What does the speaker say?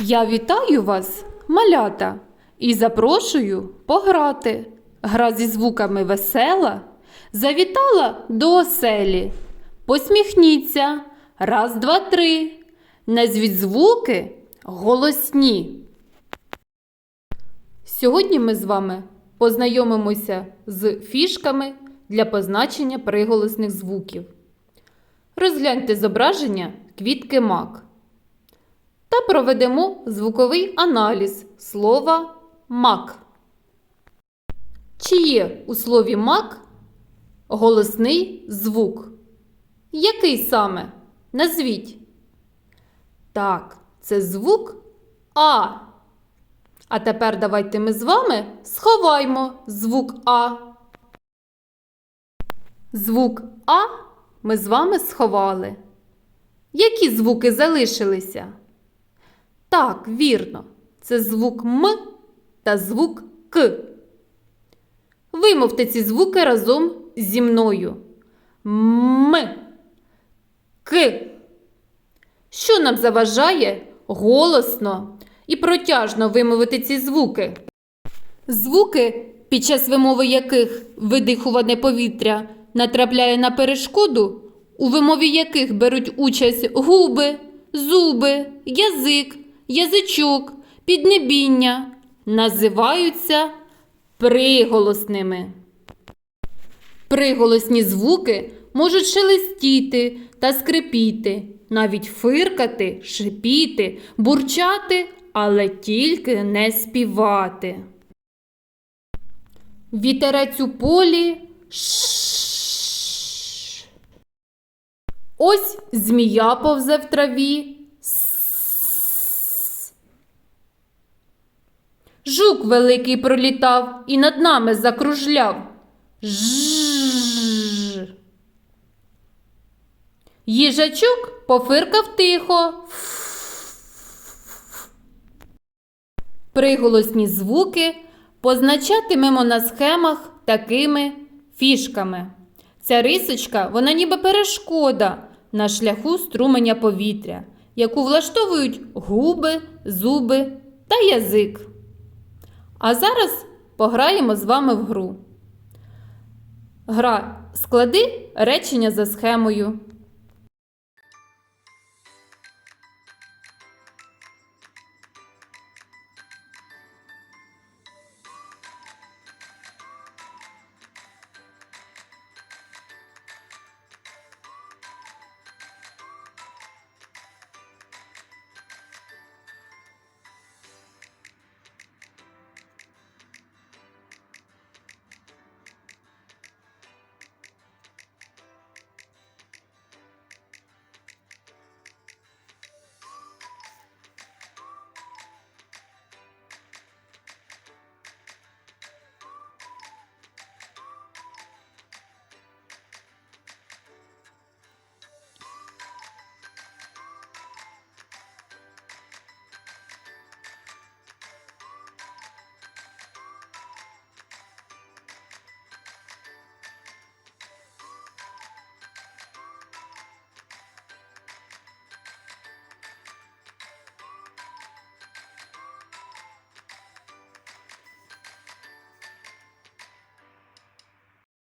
Я вітаю вас, малята, і запрошую пограти. Гра зі звуками весела завітала до оселі. Посміхніться. Раз, два, три. Назвіть звуки голосні. Сьогодні ми з вами познайомимося з фішками для позначення приголосних звуків. Розгляньте зображення квітки мак та проведемо звуковий аналіз слова мак. Чи є у слові мак голосний звук? Який саме? Назвіть. Так, це звук А. А тепер давайте ми з вами сховаймо звук А. Звук А ми з вами сховали. Які звуки залишилися? Так, вірно, це звук М та звук К. Вимовте ці звуки разом зі мною. М. К. Що нам заважає голосно і протяжно вимовити ці звуки? Звуки, під час вимови яких видихуване повітря натрапляє на перешкоду, у вимові яких беруть участь губи, зуби, язик, язичок, піднебіння, називаються приголосними. Приголосні звуки можуть шелестіти та скрипіти, навіть фиркати, шипіти, бурчати, але тільки не співати. Вітерець у полі. Ш. Ось змія повзе в траві. Жук великий пролітав і над нами закружляв. Ж. Їжачок пофиркав тихо. Приголосні звуки позначатимемо на схемах такими фішками. Ця рисочка, вона ніби перешкода на шляху струменя повітря, яку влаштовують губи, зуби та язик. А зараз пограємо з вами в гру. Гра склади речення за схемою.